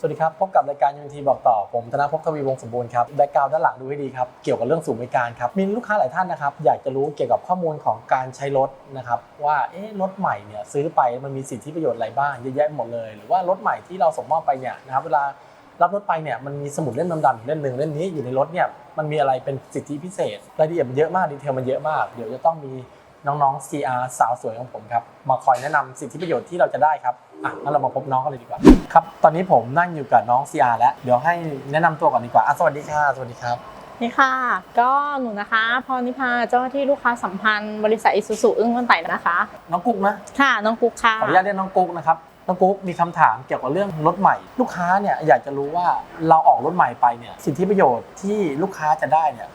สวัสดีครับ พบกับรายการยูนทีบอกต่อ ผมธนภพทวีวงศ์สมบูรณ์ครับแบ็กกราวด้านหลังดูให้ดีครับ เกี่ยวกับเรื่องศูนย์บริการครับมีลูกค้าหลายท่านนะครับ อยากจะรู้เกี่ยวกับข้อมูลของการใช้รถนะครับ ว่าเอ๊ะรถใหม่เนี่ยซื้อไปมันมีสิทธิประโยชน์อะไรบ้างเยอะแยะหมดเลย หรือว่ารถใหม่ที่เราส่งมอบไปเนี่ยนะครับเวลารับรถไปเนี่ยมันมีสมุดเล่มดำๆเล่มหนึ่งเล่มนี้อยู่ในรถเนี่ยมันมีอะไรเป็นสิทธิพิเศษรายละเอียดมันเยอะมากดีเทลมันเยอะมากเดี๋ยวจะต้องมีน้องๆ CR สาวสวยของผมครับมาคอยแนะนำสิทธิประโยชน์ที่เราจะได้ครับ อะงั้นเรามาพบน้องกันเลยดีกว่าครับตอนนี้ผมนั่งอยู่กับน้อง CR แล้วเดี๋ยวให้แนะนำตัวก่อนดีกว่าอะสวัสดีค่ะสวัสดีครับ นี่ค่ะ ก็หนูนะคะ พรนิพาเจ้าหน้าที่ลูกค้าสัมพันธ์บริษัทอิสุสุอึ้งวันไต่นะคะ น้องกุ๊กนะ ค่ะ น้องกุ๊กค่ะ ขออนุญาตเรียกน้องกุ๊กนะครับ น้องกุ๊กมีคำถามเกี่ยวกับเรื่องรถใหม่ ลูกค้าเนี่ยอยากจะรู้ว่าเราออกรถใหม่ไปเนี่ยสิทธิประโยชน์ที่ลูกค้าจะได้เนี่ย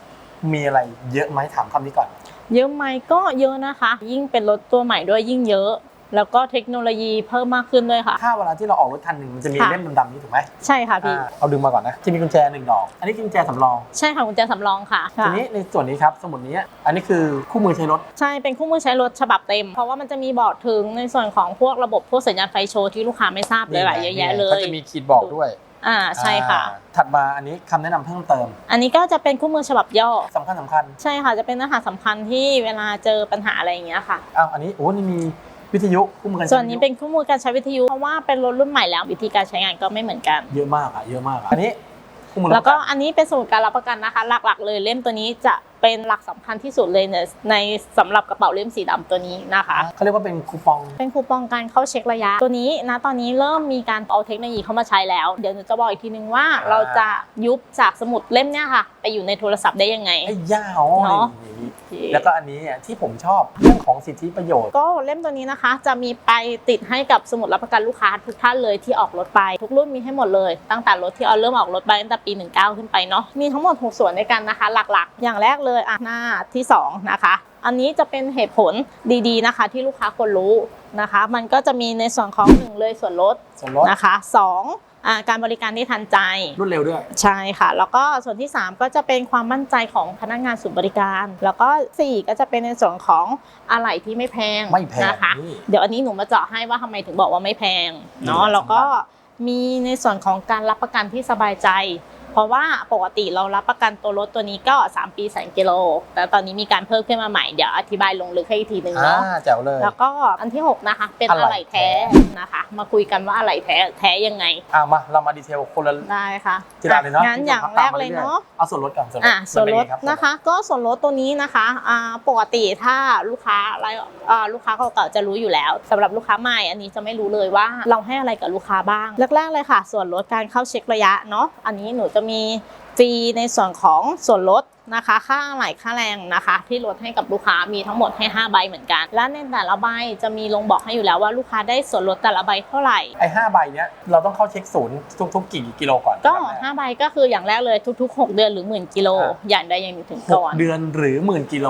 มีอะไรเยอะไหมถามคำนี้ก่อน เยอะไหมก็เยอะนะคะ ยิ่งเป็นรถตัวใหม่ด้วยยิ่งเยอะ แล้วก็เทคโนโลยีเพิ่มมากขึ้นด้วยค่ะ ถ้าเวลาที่เราออกรถคันหนึ่งมันจะมีค่ะ เล่มดำๆนี้ถูกไหมใช่ค่ะพี่อ่าเอาดึงมาก่อนนะจะมีกุญแจหนึ่งดอก อันนี้กุญแจสำรอง ใช่ค่ะกุญแจสำรองค่ะทีนี้ในส่วนนี้ครับสมุดนี้อันนี้คือคู่มือใช้รถ ใช่เป็นคู่มือใช้รถฉบับเต็ม เพราะว่ามันจะมีบอกถึงในส่วนของพวกระบบพวกสัญญาณไฟโชว์ที่ลูกค้าไม่ทราบเลยหลายเยอะแยะเลเขายจะมีขีดบอกด้วยอ่าใช่ค่ะ อ่าถัดมาอันนี้คำแนะนำเพิ่มเติมอันนี้ก็จะเป็นคู่มือฉบับย่อ สำคัญสำคัญใช่ค่ะจะเป็นเนื้อหาสำคัญที่เวลาเจอปัญหาอะไรอย่างเงี้ยค่ะ อ้าวอันนี้โอ้นี่มี วิทยุคู่มือการใช้ส่วนนี้วิทยุเป็นคู่มือการใช้วิทยุเพราะว่าเป็นรถรุ่นใหม่แล้ววิธีการใช้งานก็ไม่เหมือนกัน เยอะมากอะเยอะมากอะอันนี้คู่มือแล้วก็รับประนอันนี้เป็นสมุดการรับประกันนะคะ หลัก ๆ เลยเล่มตัวนี้จะ เป็นหลักสำคัญที่สุดเลยในในสำหรับกระเป๋าเล่มสีดำตัวนี้นะคะ เขาเรียกว่าเป็นคูปอง เป็นคูปองการเข้าเช็คระยะ ตัวนี้นะตอนนี้เริ่มมีการเอาเทคโนโลยีเข้ามาใช้แล้ว เดี๋ยวหนูจะบอกอีกทีนึงว่าเราจะยุบจากสมุดเล่มเนี้ยค่ะ ไปอยู่ในโทรศัพท์ได้ยังไง ไอ้ย่าอ๋อเนอะนี่แล้วก็อันนี้อะที่ผมชอบเรื่องของสิทธิประโยชน์ ก็เล่มตัวนี้นะคะ จะมีไปติดให้กับสมุดรับประกันลูกค้าทุกท่านเลยที่ออกรถไป ทุกรุ่นมีให้หมดเลย ตั้งแต่รถที่เอาเริ่มออกรถไปตั้งแต่ปี 19 ขึ้นไปเนาะมีทั้งหมด 6 ส่วนด้วยกันนะคะ หลักๆ อย่างแรกเลยอะหน้าที่สองนะคะอันนี้จะเป็นเหตุผลดีๆนะคะ ที่ลูกค้าควรรู้นะคะ มันก็จะมีในส่วนของหนึ่งเลยส่วนลดส่วนลดนะคะสองอ่าการบริการที่ทันใจรวดเร็วด้วย ใช่ค่ะ แล้วก็ส่วนที่ 3 ก็จะเป็นความมั่นใจของพนักงานศูนย์บริการ แล้วก็ 4 ก็จะเป็นในส่วนของอะไหล่ที่ไม่แพงไม่แพงนะคะนี่เดี๋ยวอันนี้หนูมาเจาะให้ว่าทำไมถึงบอกว่าไม่แพงนี่เนาะแหละแล้วก็สำคัมีในส่วนของการรับประกันที่สบายใจ เพราะว่าปกติเรารับประกันตัวรถตัวนี้ก็ 3 ปีแสนกิโล แต่ตอนนี้มีการเพิ่มขึ้นมาใหม่ เดี๋ยวอธิบายลงลึกให้อีกทีหนึ่งอ่าเนาะแจ๋วเลย แล้วก็อันที่ 6 นะคะ เป็นอะอะไหไหล่ล่แท้แท้นะคะ มาคุยกันว่าอะไหล่แท้แท้ยังไงอ่ามาเรามาดีเทลคนละได้ค่ะทีละเลยเนาะงั้นอย่างแรกเลยเนาะเอาส่วนลดก่อนส่วนลดอะส่วนลดมัเป็ไงรับนะคะ ก็ส่วนลดตัวนี้นะคะอ่าปกติถ้าลูกค้ารายอ่าลูกค้าเก่าๆจะรู้อยู่แล้วสำหรับลูกค้าใหม่อันนี้จะไม่รู้เลยว่าเราให้อะไรกับลูกค้าบ้างแรกๆเลยค่ะ ส่วนลดการเข้าเช็คระยะเนาะอันนี้หนูจะมีฟรีในส่วนของส่วนลดนะคะ ค่าอะไหล่ค่าแรงนะคะ ที่ลดให้กับลูกค้ามีทั้งหมดให้ 5 ใบเหมือนกัน และในแต่ละใบจะมีลงบอกให้อยู่แล้วว่าลูกค้าได้ส่วนลดแต่ละใบเท่าไหร่ไอ้ห้าใบเนี้ยเราต้องเข้าเช็คศูนย์ทุกๆกี่กิโลก่อนก็ครับแม่ 5ใบก็คืออย่างแรกเลยทุก ๆ 6 เดือนหรือหมื่นกิโลอ่าอย่างใดอย่างหนึ่งถึงหก่กอนเดือนหรือหมื่นกิโล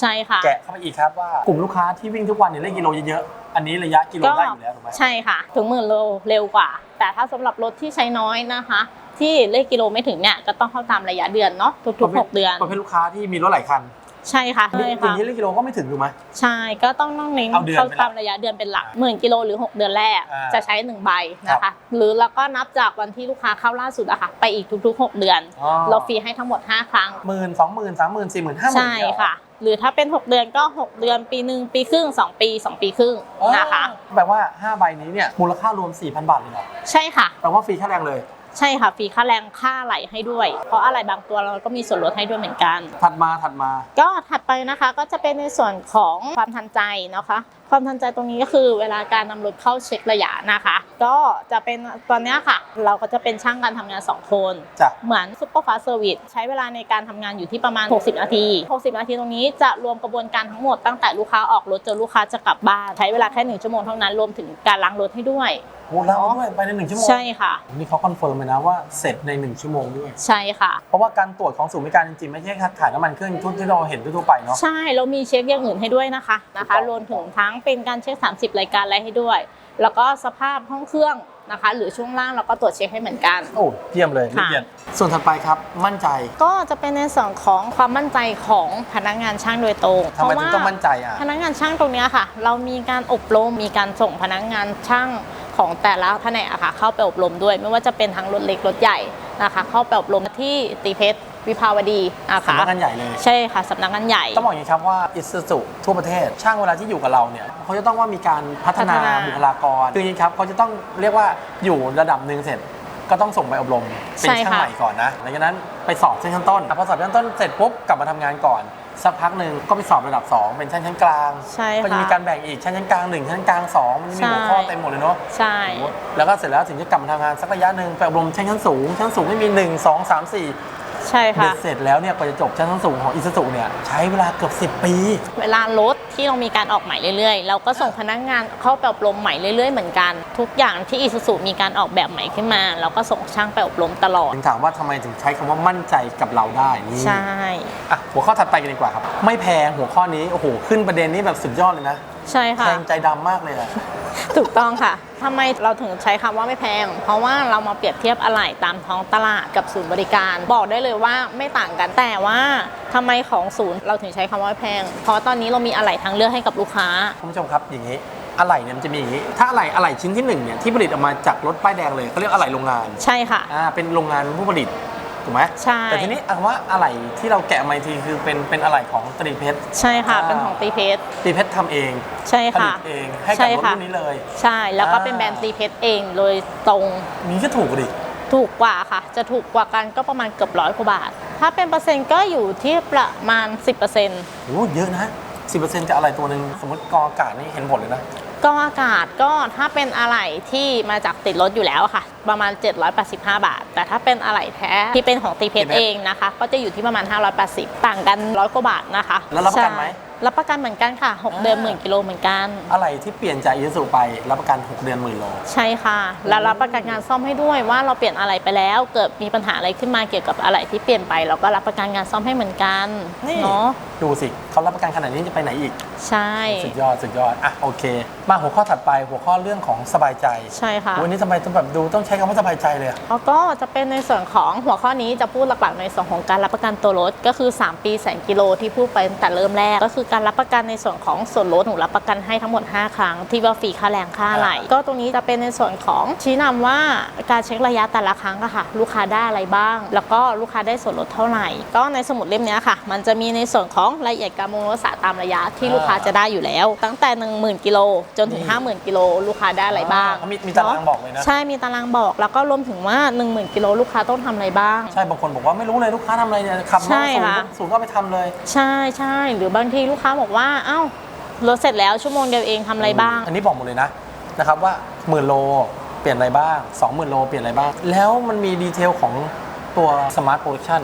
ใช่ค่ะ แกะเข้าไปอีกครับว่ากลุ่มลูกค้าที่วิ่งทุกวันเนี่ยเล่นกิโลเยอะๆ อันนี้ระยะกิโลก็ ได้อยู่แล้วถูกไหม ใช่ค่ะ ถึงหมื่นโลเร็วกว่า แต่ถ้าสำหรับรถที่ใช้น้อยนะคะ ที่เลขกิโลไม่ถึงเนี่ยก็ต้องเข้าตามระยะเดือนเนาะทุกๆ6เดือนประเภทลูกค้าที่มีรถหลายคัน ใช่ค่ะนี่ใช่อย่าค่ะงนี้เล่นกิโลก็ไม่ถึงถูกไหมใช่ก็ต้องต้องเน้นเอาเดือนเข้าเป็นหลักตามระยะเดือนเป็นหลักอ่าหมื่นกิโลหรือ 6 เดือนแรกอ่าจะใช้1ใบนะคะหรือแล้วก็นับจากวันที่ลูกค้าเข้าล่าสุดอะค่ะไปอีกทุกๆ 6 เดือนอ๋อเราฟรีให้ทั้งหมด 5 ครั้งหมื่นสองหมื่นสามหมื่นสี่หมื่นห้าหมื่นใช่ค่ะหรือถ้าเป็น 6 เดือนก็ 6 เดือนปีหนึ่งปีครึ่ง 2 ปี 2 ปีครึ่งนะคะแปลว่าห้าใบนี้เนี่ยมูลค่ารวม 4,000 บาทเลยเหรอใช่ค่ะแปลว่าฟรีค่าแรงเลย ใช่ค่ะฟรีค่าแรงค่าอะไหลให้ด้วย เพราะอะไรบางตัวเราก็มีส่วนลดให้ด้วยเหมือนกัน ถัดมาถัดมา ก็ถัดไปนะคะก็จะเป็นในส่วนของความทันใจนะคะความทันใจตรงนี้ก็คือเวลาการนำรถเข้าเช็คระยะนะคะ ก็จะเป็นตอนเนี้ยค่ะ เราก็จะเป็นช่างการทำงาน 2 คนจ้ะเหมือนซุปเปอร์ฟาสเซอร์วิสใช้เวลาในการทำงานอยู่ที่ประมาณ 60 นาที 60 นาทีตรงนี้จะรวมกระบวนการทั้งหมดตั้งแต่ลูกค้าออกรถจนลูกค้าจะกลับบ้านใช้เวลาแค่หนึ่งชั่วโมงเท่านั้นรวมถึงการล้างรถให้ด้วยโอ้แล้วด้วยไปในหนึ่งชั่วโมงใช่ค่ะนี่เขาคอนเฟิร์มเลยนะว่าเสร็จในหนึ่งชั่วโมงด้วยใช่ค่ะ เพราะว่าการตรวจของศูนย์บริการจริงๆไม่ใช่แค่ถ่ายน้ำมันเครื่องทุกที่เราเห็นทั่วๆไปเนาะใช่เรามีเช็คอย่างอื่นให้ด้วยนะคะนะคะถูกต้องรวมถึงทั้งเป็นการเช็ค 30 รายการอะไรให้ด้วย แล้วก็สภาพห้องเครื่องนะคะ หรือช่วงล่างเราก็ตรวจเช็คให้เหมือนกัน โอ้เยี่ยมเลยละค่ะเอียดส่วนถัดไปครับมั่นใจก็จะเป็นในส่วนของความมั่นใจของพนักงานช่างโดยตรงทำไมถึงต้องมั่นใจอะพนักงานช่างตรงเนี้ยค่ะ เรามีการอบรมมีการส่งพนักงานช่างของแต่ละแผนกอะค่ะเข้าไปอบรมด้วย ไม่ว่าจะเป็นทั้งรถเล็กรถใหญ่นะคะ เข้าไปอบรมที่ตีเพชร วิภาวดีนะคะสำนักงานใหญ่เลย ใช่ค่ะสำนักงานใหญ่ ต้องบอกอย่างนี้ครับว่าอิสสุทั่วประเทศ ช่างเวลาที่อยู่กับเราเนี่ยเขาจะต้องว่ามีการพัฒนาพัฒนาบุคลากรคืออย่างนี้ครับเขาจะต้องเรียกว่าอยู่ระดับหนึ่งเสร็จ ก็ต้องส่งไปอบรมเป็นช่างใหม่ก่อนนะหลังจากนั้นไปสอบชั้นต้นพอสอบชั้นต้นเสร็จปุ๊บกลับมาทำงานก่อน สักพักหนึ่งก็ไปสอบระดับ 2 เป็นชั้นชั้นกลางใช่ก็จะค่ะ มีการแบ่งอีกชั้นชั้นกลางหนึ่งชั้นกลางสองมันจะมีหัวข้อเต็มหมดเลยเนาะ ใช่โอ้โหแล้วก็เสร็จแล้วถึงจะกลับมาทำงานสักระยะหนึ่งไปอบรมชั้นชั้นสูง ชั้นสูงไม่มี 1 2 3 4 ใช่เบ็ค่ะดเสร็จแล้วเนี่ยกว่าจะจบชั้นชั้นสูงของอิสสุเนี่ยใช้เวลาเกือบ 10 ปี เวลารถที่เรามีการออกใหม่เรื่อยๆ เราก็ส่งพนักงานเข้าไปอบรมใหม่เรื่อยๆ เหมือนกัน ทุกอย่างที่อีซูซูมีการออกแบบใหม่ขึ้นมา เราก็ส่งช่างไปอบรมตลอด ถึงถามว่าทำไมถึงใช้คำว่ามั่นใจกับเราได้นี่ใช่ อะหัวข้อถัดไปกันดีกว่าครับ ไม่แพงหัวข้อนี้โอ้โหขึ้นประเด็นนี้แบบสุดยอดเลยนะ ใช่แทค่ะงใจดำมากเลยอะถูกต้องค่ะทำไมเราถึงใช้คำว่าไม่แพง เพราะว่าเรามาเปรียบเทียบอะไหล่ตามท้องตลาดกับศูนย์บริการ บอกได้เลยว่าไม่ต่างกัน แต่ว่าทำไมของศูนย์เราถึงใช้คำว่าไม่แพง เพราะตอนนี้เรามีอะไหล่ทางเลือกให้กับลูกค้า คุณผู้ชมครับอย่างนี้อะไหล่เนี่ยมันจะมีอย่างนี้ ถ้าอะไหล่อะไหล่ชิ้นที่หนึ่งเนี่ยที่ผลิตออกมาจากรถป้ายแดงเลยเขาเรียกอะไหล่โรงงานใช่ค่ะ อ่าเป็นโรงงานผู้ผลิต ถูกไหมใช่ แต่ทีนี้อันว่าอะไหล่ที่เราแกะมาอีกทีคือเป็นเป็นอะไหล่ของตรีเพชร ใช่ค่ะ อ่า เป็นของตีเพชร ตรีเพชรทำเองใช่ผลิค่ะ ตเองให้ใช่กับรถค่ะ รุ่นนี้เลย ใช่ แล้วก็อ่าเป็นแบรนด์ตีเพชรเองโดยตรงมีก็ถูกดิถูกกว่าค่ะ จะถูกกว่ากันก็ประมาณเกือบร้อยกว่าบาท ถ้าเป็นเปอร์เซ็นต์ก็อยู่ที่ประมาณ 10%โอ้เยอะนะสิบเปอร์เซ็นต์จะอะไรตัวหนึ่งสมมติกองอากาศนี่เห็นผลเลยนะ ก็อากาศก็ถ้าเป็นอะไหล่ที่มาจากติดรถอยู่แล้วอะค่ะ ประมาณ 785 บาท แต่ถ้าเป็นอะไหล่แท้ที่เป็นของตีเพชรตีเพชรเองนะคะ ก็จะอยู่ที่ประมาณ 580 ต่างกันร้อยกว่าบาทนะคะแล้วรับประกันไหมใช่ รับประกันเหมือนกันค่ะ 6 เดือนอ่าหมื่นกิโลเหมือนกัน อะไรที่เปลี่ยนจากอิสุไปรับประกัน 6 เดือนหมื่นโล ใช่ค่ะ แล้วรับประกันงานซ่อมให้ด้วยว่าเราเปลี่ยนอะไรไปแล้ว เกิดมีปัญหาอะไรขึ้นมาเกี่ยวกับอะไรที่เปลี่ยนไปเราก็รับประกันงานซ่อมให้เหมือนกันนี่เนาะดูสิเขารับประกันขนาดนี้จะไปไหนอีก ใช่ สุดยอดสุดยอดอะโอเค มาหัวข้อถัดไปหัวข้อเรื่องของสบายใจ ใช่ค่ะ วันนี้ทำไมต้องแบบดูต้องใช้คำว่าสบายใจเลยอะแล้วก็จะเป็นในส่วนของหัวข้อนี้จะพูดหลักๆในส่วนของการรับประกันตัวรถก็คือ 3 ปีแสนกิโลที่พูดไปตั้งแต่เริ่มแรกก็คือการรับประกันในส่วนของส่วนลดหนูรับประกันให้ทั้งหมด 5 ครั้ง ที่ว่าฟรีค่าแรงค่าไหลก็ตรงนี้จะเป็นในส่วนของชี้นำว่าการเช็คระยะแต่ละครั้งอะค่ะ ลูกค้าได้อะไรบ้าง แล้วก็ลูกค้าได้ส่วนลดเท่าไหร่ ก็ในสมุดเล่มเนี้ยค่ะ มันจะมีในส่วนของรายละเอียดการบำรุงรักษาตามระยะที่ลูกค้าจะได้อยู่แล้ว ตั้งแต่ 10,000กิโลจนถึง 50,000กิโลลูกค้าได้อะไรบ้างเขามีมีตารางบอกเลยนะใช่มีตารางบอกแล้วก็รวมถึงว่า 1 0,000กิโลลูกค้าต้องทำอะไรบ้างใช่บางคนบอกว่าไม่รู้เลยลูกค้าทำอะไรเนี่ยขับใช่มาศูนค่ะย์ศูนย์ก็ไปทำเลย ใช่ใช่หรือบางทีลูกค้าบอกว่าเอ้ารถเสร็จแล้วชั่วโมงเดียวเองทำอะไรบ้าง อันนี้บอกหมดเลยนะนะครับว่าหมื่นโลเปลี่ยนอะไรบ้าง 20,000 โลเปลี่ยนอะไรบ้าง แล้วมันมีดีเทลของตัวสมาร์ทโปรดักชั่น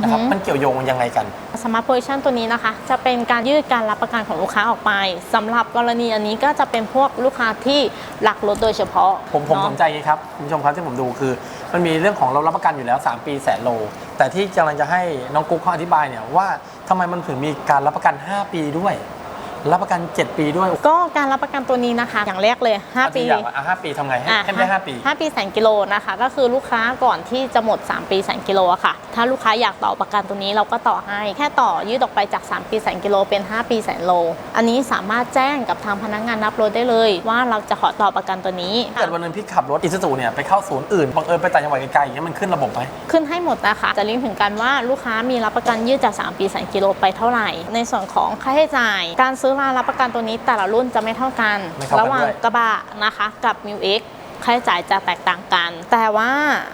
นะครับอือหือมันเกี่ยวโยงยังไงกันสมาร์ทโพซิชันตัวนี้นะคะ จะเป็นการยืดการรับประกันของลูกค้าออกไปสำหรับกรณีอันนี้ก็จะเป็นพวกลูกค้าที่รักรถโดยเฉพาะ ผมผมเนาะสนใจไงครับคุณผู้ชมครับที่ผมดูคือ มันมีเรื่องของเรารับประกันอยู่แล้ว 3 ปีแสนโล แต่ที่กำลังจะให้น้องกุ๊กเขาอธิบายเนี่ยว่า ทำไมมันถึงมีการรับประกัน 5 ปีด้วย รับประกัน 7 ปีด้วยก็การรับประกันตัวนี้นะคะ อย่างแรกเลย 5 ปีอย่างอะห้าปีทำไงให้อะให้ได้5ปี 5 ปีแสนกิโลนะคะ ก็คือลูกค้าก่อนที่จะหมด 3 ปีแสนกิโลอะค่ะ ถ้าลูกค้าอยากต่อประกันตัวนี้เราก็ต่อให้ แค่ต่อยืดออกไปจาก 3 ปีแสนกิโลเป็น 5 ปีแสนโล อันนี้สามารถแจ้งกับทางพนักงานรับรถได้เลย ว่าเราจะขอต่อประกันตัวนี้ถ้าเกิดวันหนึงพี่ขับรถอิซูซูเนี่ยไปเข้าศูนย์อื่นบังเอิญไปต่างจังหวัดไกลๆอย่างเงี้ยมันขึ้นระบบไหมขึ้นให้หมดนะคะจะลิงก์ถึงกันว่าลูกค้ามีรับประกันยืดจาก 3 ปีแสนกิโลไปเท่าไหร่ ในส่วนของค่าใช้จ่ายการซื้อรารับประกันตัวนี้แต่ละรุ่นจะไม่เท่ากัน ไม่เท่ากันระหว่างด้วยกระบะนะคะกับ m ิวเอ็กค่าใช้จ่ายจะแตกต่างกัน แต่ว่า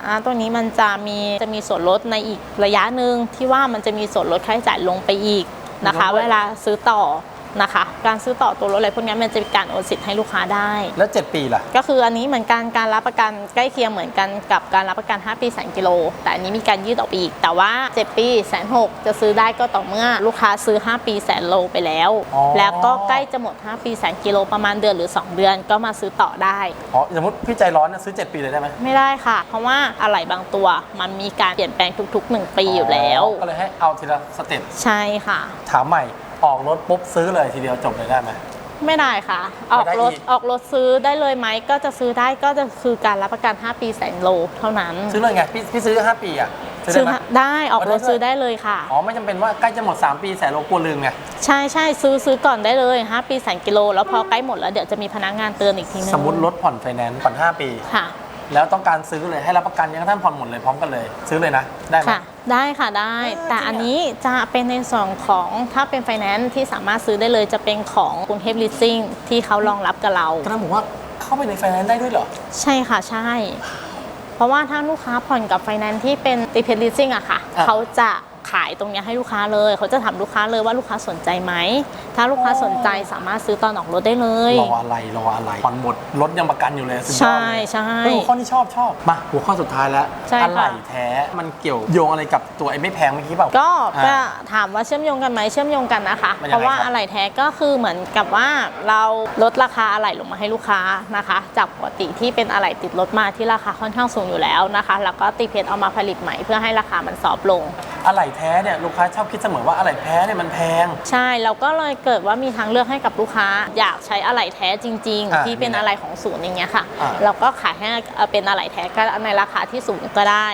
อ่าตัวนี้มันจะมีจะมีส่วนลดในอีกระยะหนึ่งที่ว่ามันจะมีส่วนลดค่าใช้จ่ายลงไปอีกนะคะ เวลาซื้อต่อ นะคะ การซื้อต่อตัวรถอะไรพวกนี้มันจะมีการโอนสิทธิ์ให้ลูกค้าได้ แล้ว 7 ปีล่ะ ก็คืออันนี้เหมือนกันการรับประกันใกล้เคียงเหมือนกันกับการรับประกัน 5 ปีแสนกิโล แต่อันนี้มีการยืดออกไปอีก แต่ว่า 7 ปีแสนหกจะซื้อได้ก็ต่อเมื่อลูกค้าซื้อ 5 ปีแสนโลไปแล้ว อ๋อ แล้วก็ใกล้จะหมด 5 ปีแสนกิโลประมาณเดือนหรือ 2 เดือนก็มาซื้อต่อได้ อ๋อสมมติพี่ใจร้อนเนี่ยซื้อ 7 ปีเลยได้ไหมไม่ได้ค่ะ เพราะว่าอะไหล่บางตัวมันมีการเปลี่ยนแปลงทุกๆ 1 ปีอยู่แล้ว ก็เลยให้เอาทีละสเต็ปใช่ค่ะ ถามใหม่ ออกรถปุ๊บซื้อเลยทีเดียวจบเลยได้ไหม ไม่ได้ค่ะ ออกรถไม่ได้อีก ออกรถซื้อได้เลยไหมก็จะซื้อได้ก็จะคือการรับประกัน 5 ปีแสนโลเท่านั้นซื้อเลยไงพี่พี่ซื้อ 5 ปีอะซื้อได้ไหม ได้ออกรถเอาได้ด้วยซื้อได้เลยค่ะ อ๋อ ไม่จำเป็นว่าใกล้จะหมด 3 ปีแสนโลกลัวลืมไง ใช่ใช่ซื้อซื้อก่อนได้เลย5ปีแสนกิโลแล้วพอใกล้หมดแล้วเดี๋ยวจะมีพนักงานเตือนอีกทีนึงสมมติรถผ่อนไฟแนนซ์ผ่อน 5 ปี ค่ะ แล้วต้องการซื้อเลยให้รับประกันยังกระทั่งผ่อนหมดเลยพร้อมกันเลย ซื้อเลยนะ ได้ไหมค่ะ ได้ค่ะได้เออแต่จริงเหรออัอันนี้จะเป็นในส่วนของถ้าเป็นไฟแนนซ์ที่สามารถซื้อได้เลยจะเป็นของกรุงเทพลิสซิ่งที่เขารองรับกับเรากระทั่งบอกว่าเข้าไปในไฟแนนซ์ได้ด้วยเหรอ ใช่ค่ะใช่ เพราะว่าถ้าลูกค้าผ่อนกับไฟแนนซ์ที่เป็นตีเพ l ลิสซิ่งอะค่ะอะเขาจะขายตรงเนี้ยให้ลูกค้าเลย เขาจะถามลูกค้าเลยว่าลูกค้าสนใจไหม ถ้าลูกค้าสนใจสามารถซื้อตอนออกรถได้เลย รออะไรรออะไรผ่อนหมดรถยังประกันอยู่เลยสุดยอดใช่เลยใช่เออหัวข้อที่ชอบชอบมาหัวข้อสุดท้ายแล้วใช่อะค่ะไหล่แท้มันเกี่ยวโยงอะไรกับตัวไอ้ไม่แพงเมื่อกี้เปล่า ก็อ่าจะถามว่าเชื่อมโยงกันไหมเชื่อมโยงกันนะคะ มันยังไงเพราะว่าครับ อะไหล่แท้ก็คือเหมือนกับว่าเราลดราคาอะไหล่ลงมาให้ลูกค้านะคะ จากปกติที่เป็นอะไหล่ติดรถมาที่ราคาค่อนข้างสูงอยู่แล้วนะคะ แล้วก็ตีเพชรเอามาผลิตใหม่เพื่อให้ราคามันซอฟต์ลง อะไหล่แท้เนี่ยลูกค้าชอบคิดเสมอว่าอะไหล่แท้เนี่ยมันแพง ใช่เราก็เลยเกิดว่ามีทางเลือกให้กับลูกค้า อยากใช้อะไหล่แท้จริง อ่าๆที่เป็นอะไหล่ของศูนย์อย่างเงี้ยค่ะ อ่าเราก็ขายให้เอ่อเป็นอะไหล่แท้ก็ในราคาที่สูงก็ได้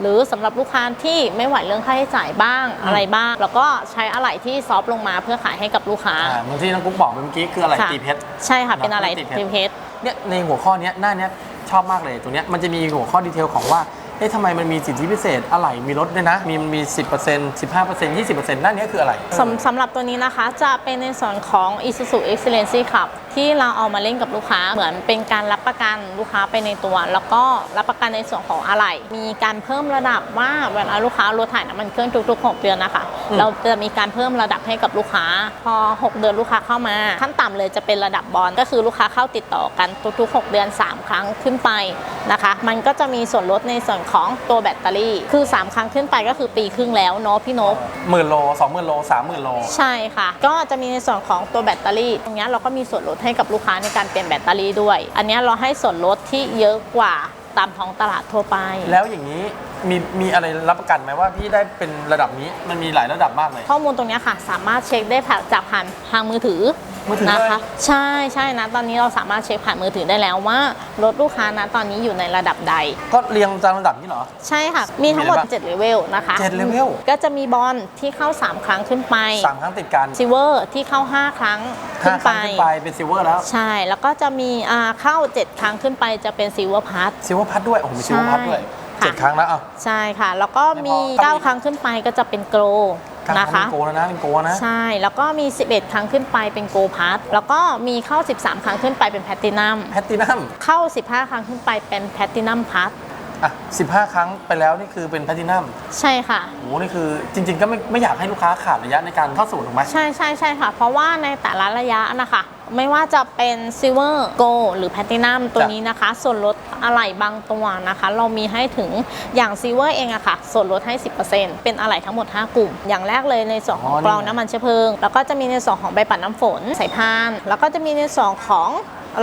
หรือสำหรับลูกค้าที่ไม่ไหวเรื่องค่าใช้จ่ายบ้างอะไรบ้างเราก็ใช้อะไหล่ที่ซอฟต์ลงมาเพื่อขายให้กับลูกค้า อ่าเหมือนที่น้องกุ๊กบอกไปเมื่อกี้คืออะไหล่ค่ะ ตีเพชร ใช่ค่ะเป็นอะไหล่ตีตีเพเพชชรรเนี่ยในหัวข้อเนี้ยหน้าเนี้ยชอบมากเลยตรงเนี้ยมันจะมีหัวข้อดีเทลของว่า เอ๊ะทำไมมันมีสิทธิพิเศษอะไหล่มีลดด้วยนะ มีมันมี 10% 15% 20%น้าเนี้ยคืออะไร สำสำหรับตัวนี้นะคะจะเป็นในส่วนของ Isuzu Excellency Club ที่เราเอามาเล่นกับลูกค้าเหมือนเป็นการรับประกันลูกค้าไปในตัว แล้วก็รับประกันในส่วนของอะไหล่มีการเพิ่มระดับว่าเวลาลูกค้ารถถ่ายน้ำมันเครื่องทุกๆ 6 เดือนนะคะอืมเราจะมีการเพิ่มระดับให้กับลูกค้า พอ 6 เดือนลูกค้าเข้ามา ขั้นต่ำเลยจะเป็นระดับบอลก็คือลูกค้าเข้าติดต่อกันทุกๆ 6 เดือน 3 ครั้งขึ้นไปนะคะ มันก็จะมีส่วนลดในส่วนของตัวแบตเตอรี่ คือ 3 ครั้งขึ้นไปก็คือปีครึ่งแล้วเนาะพี่นกหมื่นโลสองหมื่นโลสามหมื่นโลใช่ค่ะ ก็จะมีในส่วนของตัวแบตเตอรี่ตรงเนี้ยเราก็มีส่วนลดให้กับลูกค้าในการเปลี่ยนแบตเตอรี่ด้วย อันเนี้ยเราให้ส่วนลดที่เยอะกว่าตามท้องตลาดทั่วไป แล้วอย่างนี้มีมีอะไรรับประกันไหมว่าพี่ได้เป็นระดับนี้มันมีหลายระดับมากเลย ข้อมูลตรงเนี้ยค่ะ สามารถเช็คได้ผ่านจากผ่านทางมือถือ มือถือนะเลย คะใช่ใช่นะตอนนี้เราสามารถเช็คผ่านมือถือได้แล้วว่ารถลูกค้านะตอนนี้อยู่ในระดับใด ก็เรียงตามระดับนี้เหรอ ใช่ค่ะ มีทั้งหมดมีอะไรบ้าง7เลเวลนะคะเจ็ดเลเวลก็จะมีบอลที่เข้า 3 ครั้งขึ้นไปสามครั้งติดกันซิเวอร์ที่เข้า 5 ครั้งขึ้ห้านคไป รั้งขึ้นไปเป็นซิลเวอร์แล้วใช่ แล้วก็จะมีอ่าเข้า 7 ครั้งขึ้นไปจะเป็นซิลเวอร์พัทซิลเวอร์พัดด้วย โอ้โหมีซิลเวอร์พัดด้วยใช่เจ็ดครั้งแล้วอะ ใช่ค่ะ แล้วก็มี ไม่พอครับ9ครั้งขึ้นไปก็จะเป็นโกลกลาง นะครั้คะงเป็นโกแล้วนะเป็นโกนะ ใช่ แล้วก็มี 11 ครั้งขึ้นไปเป็นโกพัทแล้วก็มีเข้า 13 ครั้งขึ้นไปเป็นแพตตินัมแพตตินัมเข้า 15 ครั้งขึ้นไปเป็นแพตตินัมพัทอะสิบห้าครั้งไปแล้วนี่คือเป็นแพตตินัมใช่ค่ะโอ้โหนี่คือจริง ๆ ก็ไม่ไม่อยากให้ลูกค้าขาดระยะในการเข้าสู่ถูกไหมใช่ใช่ใช่ค่ะ เพราะว่าในแต่ละระยะนะคะ ไม่ว่าจะเป็นซิลเวอร์โกหรือแพตตินัมตัวนี้นะคะ ส่วนลดอะไหล่บางตัวนะคะ เรามีให้ถึงอย่างซิลเวอร์เองอะค่ะ ส่วนลดให้ 10%เป็นอะไหล่ทั้งหมด 5 กลุ่ม อย่างแรกเลยในส่วนของอ๋อนี่กรองน้ำมันเชื้อเพลิง แล้วก็จะมีในส่วนของใบปัดน้ำฝนสายพาน แล้วก็จะมีในส่วนของ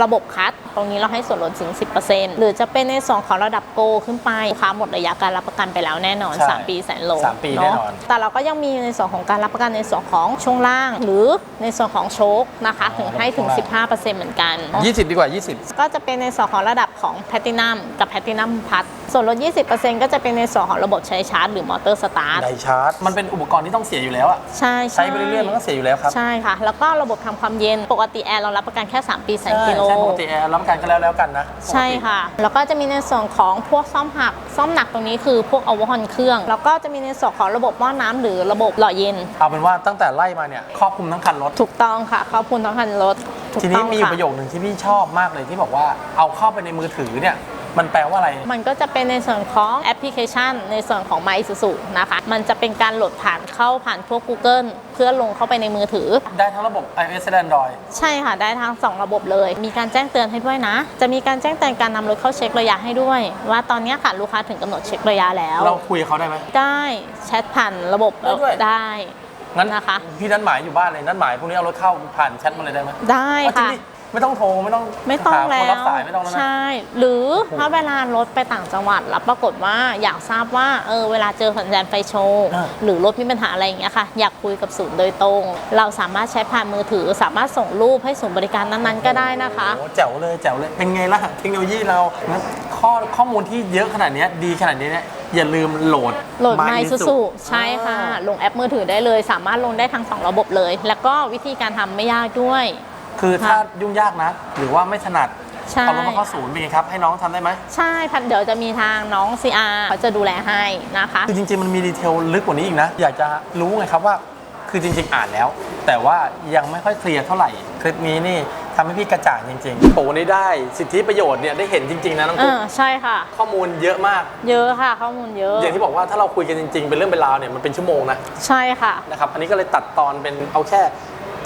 ระบบคัด ตรงนี้เราให้ส่วนลดถึง 10%หรือจะเป็นในส่วนของระดับโกขึ้นไปลูกค้าหมดระยะการรับประกันไปแล้วแน่นอน ใช่3 ปีแสนโลสามปีแน่นอนเาะแต่เราก็ยังมีในส่วนของการรับประกันในส่วนของช่วงล่าง หรือในส่วนของโชคนะคะ ถึงให้ถึง 15%เหมือนกันยี่สิบดีกว่ายี่สิบก็จะเป็นในส่วนของระดับของแพตตินัมกับแพตตินัมพัทส่วนลด 20%ก็จะเป็นในส่วนของระบบใช้ชาร์จหรือมอเตอร์สตาร์ทไดชาร์จ มันเป็นอุปกรณ์ที่ต้องเสียอยู่แล้วอะใช่ใช้ไปเรื่อยๆมันก็เสียอยู่แล้วครับ ใช่ค่ะ แล้วก็ระบบทำความเย็นปกติแอร์เรารับประกันแค่ 3 ปีแสนกิโล ใช่ปกติแอร์รับประกันก็แล้วแล้วกันนะใช่ค่ะ แล้วก็จะมีในส่วนของพวกซ่อมหัก ซ่อมหนักตรงนี้คือพวกอวฮอนเครื่อง แล้วก็จะมีในส่วนของระบบหม้อน้ำหรือระบบหล่อเย็น เอาเป็นว่าตั้งแต่ไล่มาเนี่ยครอบคลุมทั้งคันรถ ถูกต้องค่ะขอบคุณทั้งคันรถถูกทีต้นี้องมีอยู่ค่ะประโยคหนึ่งที่พี่ชอบมากเลยที่บอกว่าเอาเข้าไปในมือถือเนี่ย มันแปลว่าอะไร มันก็จะเป็นในส่วนของแอปพลิเคชัน ในส่วนของ My Isuzu นะคะ มันจะเป็นการโหลดผ่านเข้าผ่านพวก Google เพื่อลงเข้าไปในมือถือ ได้ทั้งระบบ iOS และ Android ใช่ค่ะ ได้ทั้ง 2 ระบบเลย มีการแจ้งเตือนให้ด้วยนะ จะมีการแจ้งเตือนการนำรถเข้าเช็คระยะให้ด้วย ว่าตอนเนี้ยค่ะลูกค้าถึงกำหนดเช็คระยะแล้ว เราคุยกับเขาได้ไหม ได้แชทผ่านระบบได้ด้วย ได้งั้นนะคะ พี่นัดหมายอยู่บ้านเลยนัดหมายพวกนี้เอารถเข้าผ่านแชทมาเลยได้ไหมได้เอาจริงค่ะ ดิ ไม่ต้องโทรไม่ต้องไม่ต้องหาแล้คนวรับสายไม่ต้องแล้วนะ ใช่ หรือโอ้โหถ้าเวลารถไปต่างจังหวัดแล้วปรากฏว่าอยากทราบว่าเออเวลาเจอสัญญาณไฟโชว์อ่า หรือรถมีปัญหาอะไรอย่างเงี้ยค่ะ อยากคุยกับศูนย์โดยตรง เราสามารถใช้ผ่านมือถือ สามารถส่งรูปให้ศูนย์บริการนั้นๆก็ได้นะคะ โอ้โหแจ๋วเลยแจ๋วเลย เป็นไงล่ะเทคโนโลยีเรานะข้อข้อมูลที่เยอะขนาดเนี้ยดีขนาดนี้เนี่ยอย่าลืมโหลด โหลด My ไม Isuzu ซูซูใช่ค่ะอ่าลงแอปมือถือได้เลย สามารถลงได้ทั้งสองระบบเลย แล้วก็วิธีการทำไม่ยากด้วย คือถ้ายุ่งยากนะ หรือว่าไม่ถนัดใช่ เอารถมาเข้าศูนย์เป็นไงครับ ให้น้องทำได้ไหมใช่พันเดี๋ยวจะมีทางน้อง CR เขาจะดูแลให้นะคะ คือจริง ๆ มันมีดีเทลลึกกว่านี้อีกนะ อยากจะรู้ไงครับว่า คือจริง ๆ อ่านแล้ว แต่ว่ายังไม่ค่อยเคลียร์เท่าไหร่ คลิปนี้นี่ทำให้พี่กระจ่างจริงๆโอ้นี่ได้สิทธิประโยชน์เนี่ยได้เห็นจริง ๆ นะน้องเอกุ๊กอใช่ค่ะ ข้อมูลเยอะมาก เยอะค่ะ ข้อมูลเยอะอย่างที่บอกว่าถ้าเราคุยกันจริง ๆ เป็นเรื่องเป็นราวเนี่ยมันเป็นชั่วโมงนะ ใช่ค่ะ นะครับ อันนี้ก็เลยตัดตอนเป็นเอาแค่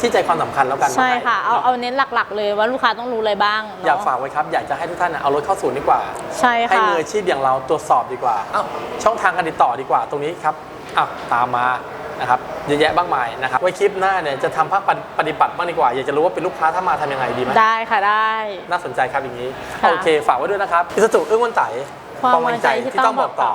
ที่ใจความสำคัญแล้วกันใช่ค่ะ เอานะเอาเน้นหลักๆ เลยว่าลูกค้าต้องรู้อะไรบ้างเนะอยากฝากไว้ครับ อยากจะให้ทุกท่านน่ะเอารถเข้าศูนย์ดีกว่า ใช่ให้ค่ะ มืออาชีพอย่างเราตรวจสอบดีกว่าอ้าวช่องทางการติดต่อดีกว่าตรงนี้ครับอ้าวตามมานะครับเยอะแยะมากมายนะครับ ไว้คลิปหน้าเนี่ยจะทำภาคปฏิบัติบ้างดีกว่า อยากจะรู้ว่าเป็นลูกค้าถ้ามาทำยังไงดีไหมได้ค่ะได้ น่าสนใจครับอย่างนี้ ค่ะโอเค ฝากไว้ด้วยนะครับอิสสุอึ้งวันไต่ความไว้ใจที่ต้องบอกต่อ